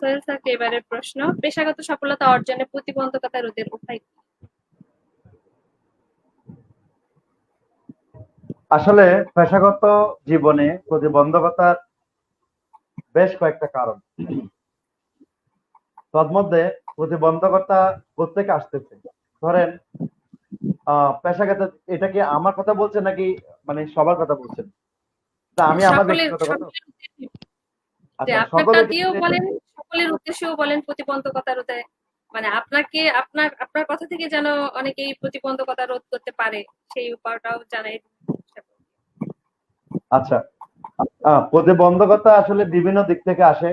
সোহেল স্যারকে এবারের প্রশ্ন। পেশাগত সফলতা অর্জনে প্রতিবন্ধকতা রোধের উপায় কি? আসলে পেশাগত জীবনে প্রতিবন্ধকতার বেশ কয়েকটা কারণ। তন্মধ্যে প্রতিবন্ধকতা কোথেকে আসতেছে। ধরেন আহ পেশাগত এটা কি আমার কথা বলছেন নাকি মানে সবার কথা বলছেন? তা আমি আমার ব্যক্তিগত কথা আচ্ছা সকলের সকলের উদ্দেশ্যেও বলেন প্রতিবন্ধকতা রোধে। মানে আপনাকে, আপনার আপনার কথা থেকে যেন অনেকেই প্রতিবন্ধকতা রোধ করতে পারে, সেই উপায়টাও জানাই। আচ্ছা। প্রতিবন্ধকতা আসলে বিভিন্ন দিক থেকে আসে।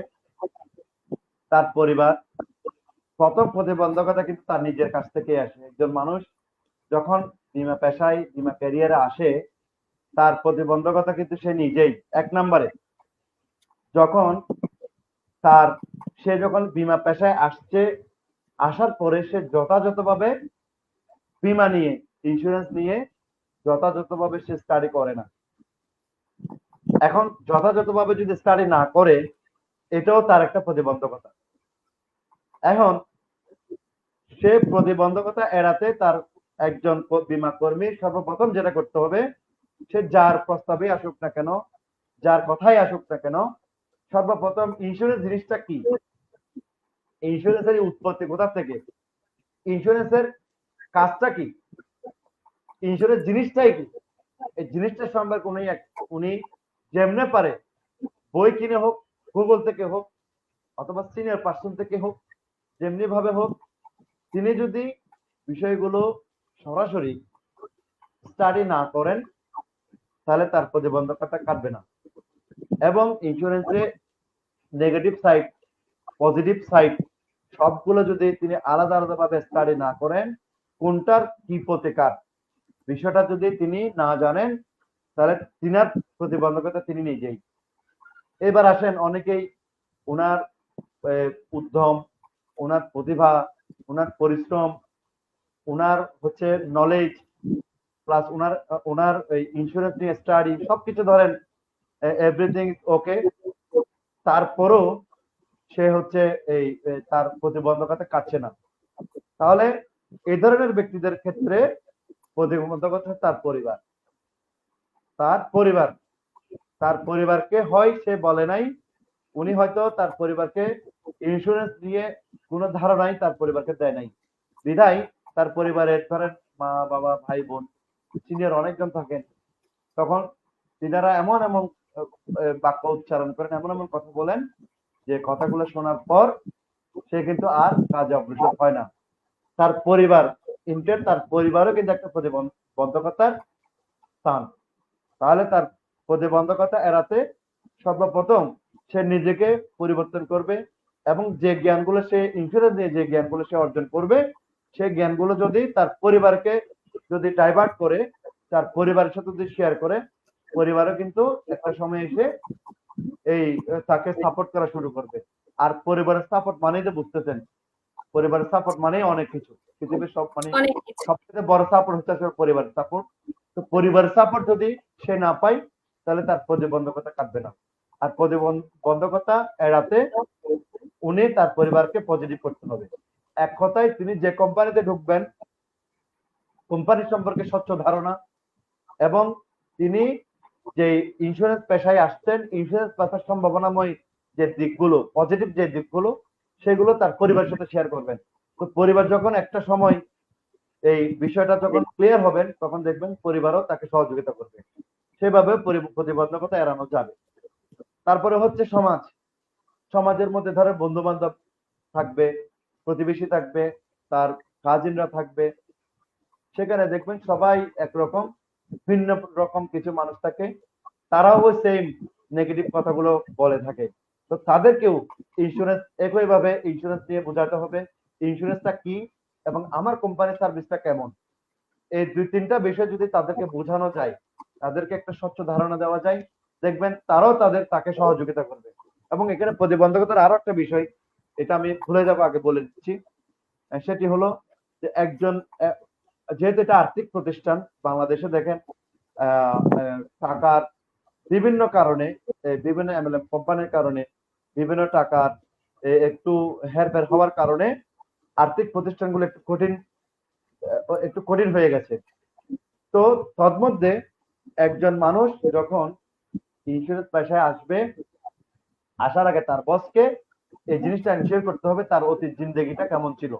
তার পরিবার। কত প্রতিবন্ধকতা কিন্তু তার নিজের কাছ থেকে আসে। একজন মানুষ যখন বিমা পেশায়, বিমা ক্যারিয়ারে আসে, তার প্রতিবন্ধকতা কিন্তু সে নিজেই, এক নম্বরে। যখন তার, সে যখন বিমা পেশায় আসছে, আসার পরে সে যথাযথভাবে বিমা নিয়ে ইন্স্যুরেন্স নিয়ে যথাযথভাবে সে স্টাডি করে না। এখন যথাযথভাবে যদি স্টাডি না করে, এটাও তার একটা প্রতিবন্ধকতা। এখন সে প্রতিবন্ধকতা এড়াতে তার একজন বীমা কর্মী সর্বপ্রথম যেটা করতে হবে, সে যার প্রস্তাবে আসুক না কেন, যার কথাই আসুক না কেন সর্বপ্রথম ইন্স্যুরেন্স জিনিসটা কি? ইন্স্যুরেন্সের উৎপত্তি কোথা থেকে? ইন্স্যুরেন্সের কাজটা কি? ইন্স্যুরেন্স জিনিসটাই কি? এই জিনিসটা সম্পর্কে উনি উনি যেমনে পারে বই কিনে হোক গুগল থেকে হোক, অথবা সিনিয়র পার্সন থেকে হোক, যেমনি ভাবে হোক, তিনি যদি বিষয়গুলো সরাসরি স্টাডি না করেন, তাহলে তার প্রতিবন্ধকতা কাটবে না। এবং ইন্স্যুরেন্সে নেগেটিভ সাইড পজিটিভ সাইড সবগুলো যদি তিনি আলাদা আলাদা ভাবে স্টাডি না করেন, কোনটার কি প্রতিকার? বিষয়টা যদি তিনি না জানেন, তাহলে তিনার প্রতিবন্ধকতা তিনি নিজেই। এবার আসেন অনেকেই ওনার উদ্যম ওনার প্রতিভা ওনার পরিশ্রম ওনার হচ্ছে নলেজ প্লাস ওনার ওনার ইন্স্যুরেন্স নিয়ে স্টাডি সবকিছু ধরেন এভরিথিং ওকে তারপরও সে হচ্ছে এই তার প্রতিবন্ধকতা কাটছে না। তাহলে এই ধরনের ব্যক্তিদের ক্ষেত্রে প্রতিবন্ধকতা তার পরিবার। তার পরিবার। তার পরিবারকে হয় সে বলে নাই, উনি হয়তো তার পরিবারকে ইন্স্যুরেন্স নিয়ে কোনো ধারণাই তার পরিবারকে দেয় নাই। বিধায় তার পরিবারের ধরেন মা, বাবা, ভাই, বোন সিনিয়র অনেকজন থাকেন, তখন তিনারা এমন এমন বাক্য উচ্চারণ করেন। এমন এমন কথা বলেন যে কথাগুলো শোনার পর সে কিন্তু আর কাজে অগ্রসর হয় না। তার পরিবার, ইন্টের তার পরিবারও কিন্তু একটা প্রতিবন্ধকতার স্থান। তাহলে তার প্রতিবন্ধকতা এড়াতে সর্বপ্রথম সে নিজেকে পরিবর্তন করবে এবং যে জ্ঞানগুলো সে ইন্স্যুরেন্স দিয়ে যে জ্ঞানগুলো সে অর্জন করবে সেই জ্ঞানগুলো যদি তার পরিবারকে যদি ডাইভার্ট করে, তার পরিবারের সাথে যদি শেয়ার করে পরিবারও কিন্তু একটা সময় এসে এই তাকে সাপোর্ট করা শুরু করবে। আর পরিবারের সাপোর্ট মানেই তো বুঝতেছেন পরিবারের সাপোর্ট মানেই অনেক কিছু। পৃথিবীর সব মানে কিছু। সবচেয়ে বড় সাপোর্ট হচ্ছে আসলে পরিবারের সাপোর্ট তো পরিবারের সাপোর্ট যদি সে না পায় তাহলে তার প্রতিবন্ধকতা কাটবে না। আর প্রতিবন্ধকতা এড়াতে উনি তার পরিবারকে পজিটিভ করতে হবে। এক কথায় তিনি যে কোম্পানিতে ঢুকবেন কোম্পানি সম্পর্কে স্বচ্ছ ধারণা এবং তিনি যে ইন্স্যুরেন্স পেশায় আসছেন ইন্স্যুরেন্স পেশার সম্ভাবনাময় যে দিকগুলো পজিটিভ যে দিকগুলো, সেগুলো তার পরিবারের সাথে শেয়ার করবেন। পরিবার যখন একটা সময় এই বিষয়টা যখন ক্লিয়ার হবেন, তখন দেখবেন পরিবারও তাকে সহযোগিতা করবে। সেভাবে প্রতিবন্ধকতা এড়ানো যাবে। তারপরে হচ্ছে সমাজ। সমাজের মধ্যে ধরে বন্ধু বান্ধব থাকবে, প্রতিবেশী থাকবে, তার কাজিনরা থাকবে। সেখানে দেখবেন সবাই একরকম ভিন্ন রকম কিছু মানুষ থাকে, তারাও সেম নেগেটিভ কথাগুলো বলে থাকে। তো তাদেরকেও ইন্স্যুরেন্স একইভাবে ইন্স্যুরেন্স নিয়ে বোঝাতে হবে ইন্স্যুরেন্সটা কি এবং আমার কোম্পানির সার্ভিসটা কেমন? এই দুই তিনটা বিষয় যদি তাদেরকে বোঝানো যায়, তাদেরকে একটা স্বচ্ছ ধারণা দেওয়া যায়, দেখবেন তারাও তাদের, তাকে সহযোগিতা করবে। এবং এখানে প্রতিবন্ধকতার আরও একটা বিষয়, এটা আমি ভুলে যাব, আগে বলে দিচ্ছি। সেটি হলো যে একজন যেহেতু এটা আর্থিক প্রতিষ্ঠান, বাংলাদেশে দেখেন টাকার বিভিন্ন কারণে বিভিন্ন এমএলএম কোম্পানির কারণে, বিভিন্ন টাকার একটু হেরফের হওয়ার কারণে আর্থিক প্রতিষ্ঠানগুলো একটু কঠিন একটু কঠিন হয়ে গেছে। তো তদমধ্যে একজন মানুষ যখন ইন্স্যুরেন্স পেশায় আসবে, আসার আগে তার বসকে এই জিনিসটা এনশিওর করতে হবে তার অতীত জিন্দগিটা কেমন ছিল।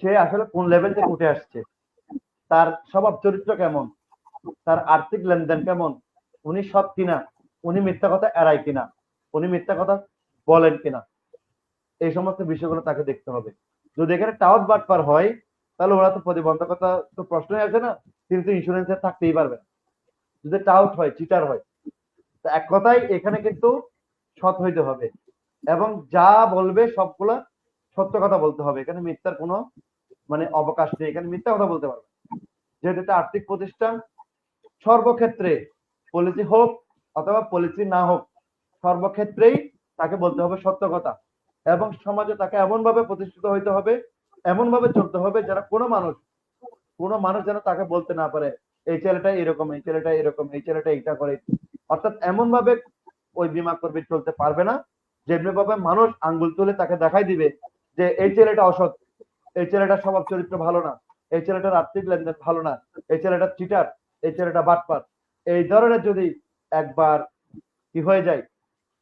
সে আসলে কোন লেভেল থেকে উঠে আসছে? তার স্বভাব চরিত্র কেমন? তার আর্থিক লেনদেন কেমন? উনি সৎ কিনা? উনি মিথ্যা কথা এড়ায় কিনা? উনি মিথ্যা কথা বলেন কিনা? এই সমস্ত বিষয়গুলো তাকে দেখতে হবে। যদি এখানে টাউট বাটপার হয়, তাহলে ওরা তো প্রতিবন্ধকতা তো প্রশ্নই আসে না। তিনি তো ইন্স্যুরেন্সে থাকতেই পারবেন। যদি টাউট হয় চিটার হয়, তো এক কথায় এখানে কিন্তু সৎ হইতে হবে। এবং যা বলবে সবগুলা সত্য কথা বলতে হবে। এখানে মিথ্যার কোনো মানে অবকাশ নেই এখানে মিথ্যা কথা বলতে পারবে যেহেতু এটা আর্থিক প্রতিষ্ঠান, সর্বক্ষেত্রে পলিসি হোক অথবা পলিসি না হোক, সর্বক্ষেত্রেই তাকে বলতে হবে সত্য কথা এবং সমাজে তাকে এমন ভাবে প্রতিষ্ঠিত হইতে হবে এমন ভাবে চলতে হবে যারা কোনো মানুষ কোনো মানুষ যেন তাকে বলতে না পারে, এই ছেলেটা এরকম, এই ছেলেটা এরকম, এই ছেলেটা এইটা করে। অর্থাৎ এমন ভাবে ওই বিমা কর্মী চলতে পারবে না। যেমনি ভাবে মানুষ আঙ্গুল তুলে তাকে দেখাই দিবে যে, এই ছেলেটা অসৎ এই ছেলেটার স্বভাব চরিত্র ভালো না। এই ছেলেটার আর্থিক লেনদেন ভালো না। এই ছেলেটা চিটার এই ছেলেটা বাটপার। এই ধরনের যদি একবার কি হয়ে যায়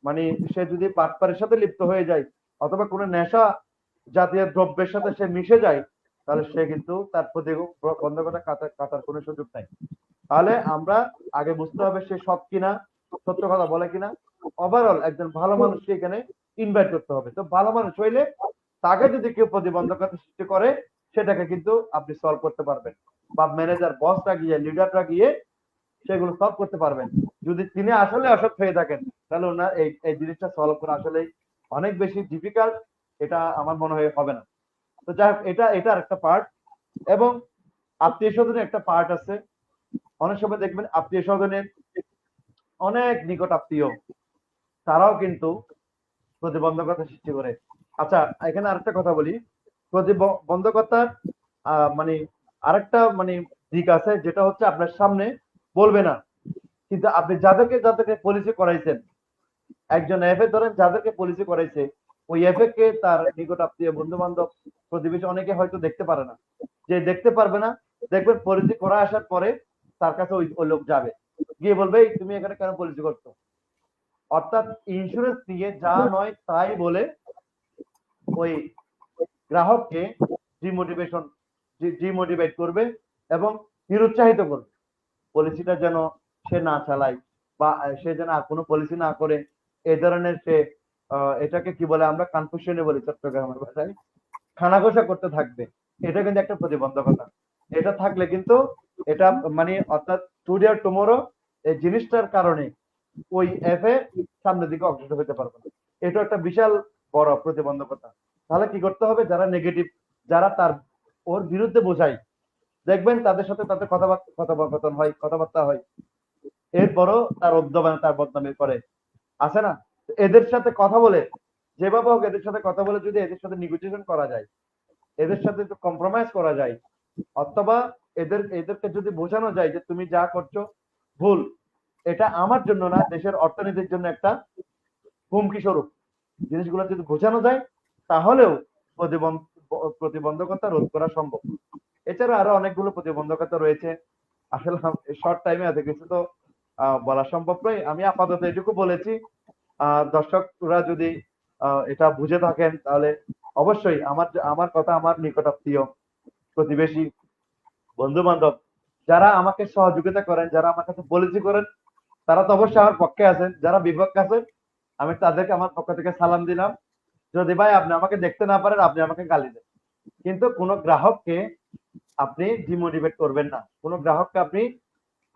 মানে সে যদি বাটপারের সাথে লিপ্ত হয়ে যায়, অথবা কোনো নেশা জাতীয় দ্রব্যের সাথে সে মিশে যায়, তাহলে সে কিন্তু তার প্রতি বন্ধ করা কাতার কাতার কোনো সুযোগ নাই। তাহলে আমরা আগে বুঝতে হবে সে সৎ কিনা, সত্য কথা বলে কিনা। ওভারঅল একজন ভালো মানুষকে এখানে ইনভাইট করতে হবে। তো ভালো মানুষ হইলে তাকে যদি কেউ প্রতিবন্ধকতা সৃষ্টি করে, সেটাকে কিন্তু আপনি সলভ করতে পারবেন। বা ম্যানেজার বসরা গিয়ে লিডাররা গিয়ে সেগুলো সলভ করতে পারবেন। যদি তিনি আসলে অসৎ হয়ে থাকেন, তাহলে ওনার এই এই জিনিসটা সলভ করা আসলে অনেক বেশি ডিফিকাল্ট এটা আমার মনে হয় হবে না। তো যাই হোক, এটা এটার একটা পার্ট এবং আত্মীয় স্বজনের একটা পার্ট আছে। অনেক সময় দেখবেন আত্মীয় স্বজনের অনেক নিকট আত্মীয়, তারাও কিন্তু প্রতিবন্ধকতা সৃষ্টি করে। আচ্ছা এখানে আরেকটা কথা বলি। প্রতিবন্ধকতার আহ, মানে আরেকটা মানে দিক আছে যেটা হচ্ছে আপনার সামনে বলবে না। কিন্তু আপনি যাদেরকে যাদেরকে পলিসি করাইছেন একজন এফএ ধরেন যাদেরকে পলিসি করাইছে ওই এফএ কে তার নিকট আত্মীয় বন্ধু বান্ধব প্রতিবেশী অনেকে হয়তো দেখতে পারে না। যে দেখতে পারবে না দেখবেন পলিসি করা আসার পরে তার কাছে ওই লোক যাবে। গিয়ে বলবে তুমি এখানে কেন পলিসি করছ? অর্থাৎ ইন্স্যুরেন্স নিয়ে যা নয় তাই বলে ওই গ্রাহককে ডিমোটিভেশন ডিমোটিভেট করবে এবং নিরুৎসাহিত করবে। পলিসিটা যেন সে না চালায় বা সে যেন কোনো পলিসি না করে এই ধরনের সে এটাকে কি বলে আমরা কনফিউশনে বলি চট্টগ্রামের ভাষায়, খানাঘোষা করতে থাকবে। এটা কিন্তু একটা প্রতিবন্ধকতা। এটা থাকলে কিন্তু এটা মানে অর্থাৎ টুডে আর টুমোরো এই জিনিসটার কারণে ওই এফ এ সামনের দিকে অগ্রসর হতে পারবে না। এটা একটা বিশাল বড় প্রতিবন্ধকতা। তাহলে কি করতে হবে? যারা নেগেটিভ যারা তার, ওর বিরুদ্ধে বোঝায়। দেখবেন তাদের সাথে তাদের কথাবার্তা হয় কথাবার্তা হয়। এরপরও তার উদ্যমানে তার বদনামি করে। আছে না? এদের সাথে কথা বলে, যেভাবে হোক এদের সাথে কথা বলে যদি এদের সাথে নেগোসিয়েশন করা যায়, এদের সাথে কম্প্রোমাইজ করা যায়, অথবা এদের, এদেরকে যদি বোঝানো যায় যে তুমি যা করছ, ভুল, এটা আমার জন্য না, দেশের অর্থনীতির জন্য একটা হুমকি স্বরূপ। জিনিসগুলো যদি বোঝানো যায়, তাহলেও প্রতিবন্ধকতা রোধ করা সম্ভব। এছাড়া আরও অনেকগুলো প্রতিবন্ধকতা রয়েছে। আসলে শর্ট টাইমে এত কিছু তো বলা সম্ভব নয়। আমি আপাতত এটুকু বলেছি। দর্শকরা যদি এটা বুঝে থাকেন, তাহলে অবশ্যই আমার আমার কথা আমার নিকটাত্মীয়, প্রতিবেশী বন্ধু বান্ধব যারা আমাকে সহযোগিতা করেন, যারা আমার কাছে পলিসি করেন, তারা তো অবশ্যই আমার পক্ষে আছেন। যারা বিপক্ষে আছেন আমি তাদেরকে আমার পক্ষ থেকে সালাম দিলাম। যদি ভাই আপনি আমাকে দেখতে না পারেন, আপনি আমাকে গালি দেন। কিন্তু কোন গ্রাহককে আপনি ডিমোটিভেট করবেন না। কোন গ্রাহককে আপনি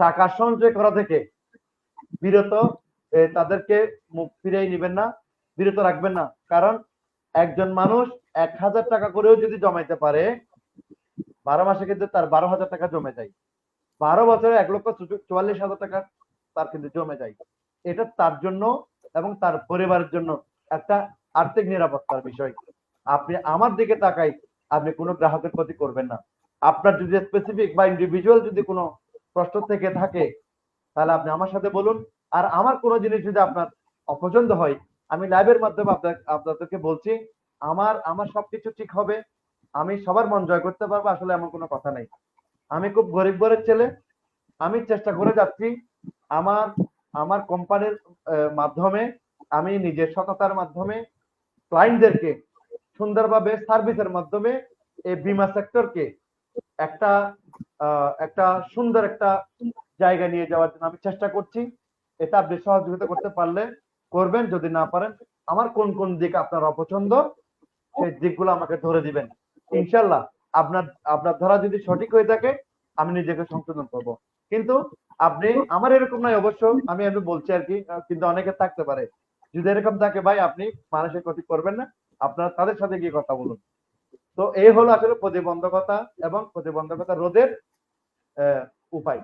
টাকা সঞ্চয় করা থেকে বিরত তাদেরকে মুখ ফিরিয়ে নেবেন না, বিরত রাখবেন না। কারণ একজন মানুষ এক হাজার টাকা করেও যদি জমাইতে পারে, বারো মাসে কিন্তু তার বারো হাজার টাকা জমে যায়। বারো বছরে এক লক্ষ চুয়াল্লিশ হাজার টাকা তার কিন্তু জমে যায়। এটা তার জন্য এবং তার পরিবারের জন্য একটা আর্থিক নিরাপত্তার বিষয়। আপনি আমার দিকে তাকাই, আপনি কোনো গ্রাহকের ক্ষতি করবেন না। আপনার যদি স্পেসিফিক বা ইন্ডিভিজুয়াল যদি কোনো প্রশ্ন থেকে থাকে, তাহলে আপনি আমার সাথে বলুন। আর আমার কোনো জিনিস যদি আপনার অপছন্দ হয়, আমি লাইভের মাধ্যমে আপনার, আপনাদেরকে বলছি, আমার আমার সবকিছু ঠিক হবে। আমি সবার মন জয় করতে পারব, আসলে এমন কোনো কথা নেই। আমি খুব গরিব ঘরের ছেলে, আমি চেষ্টা করে যাচ্ছি। আমার আমার কোম্পানির মাধ্যমে আমি নিজের সততার মাধ্যমে ক্লায়েন্টদেরকে সুন্দরভাবে সার্ভিসের মাধ্যমে এই বিমা সেক্টরকে একটা একটা সুন্দর একটা জায়গা নিয়ে যাওয়ার জন্য আমি চেষ্টা করছি। এটা আপনি সহযোগিতা করতে পারলে করবেন, যদি না পারেন, আমার কোন কোন দিক আপনার অপছন্দ, সেই দিকগুলো আমাকে ধরে দিবেন। ইনশাল্লাহ আপনার আপনার ধরা যদি সঠিক হয়ে থাকে, আমি নিজেকে সংশোধন করব। কিন্তু আপনি, আমার এরকম নয়, অবশ্য আমি আমি বলছি আর কি কিন্তু অনেকে থাকতে পারে। যদি এরকম থাকে, ভাই, আপনি মানুষের ক্ষতি করবেন না, আপনারা তাদের সাথে গিয়ে কথা বলুন। তো এই হলো আসলে প্রতিবন্ধকতা এবং প্রতিবন্ধকতা রোধের উপায়।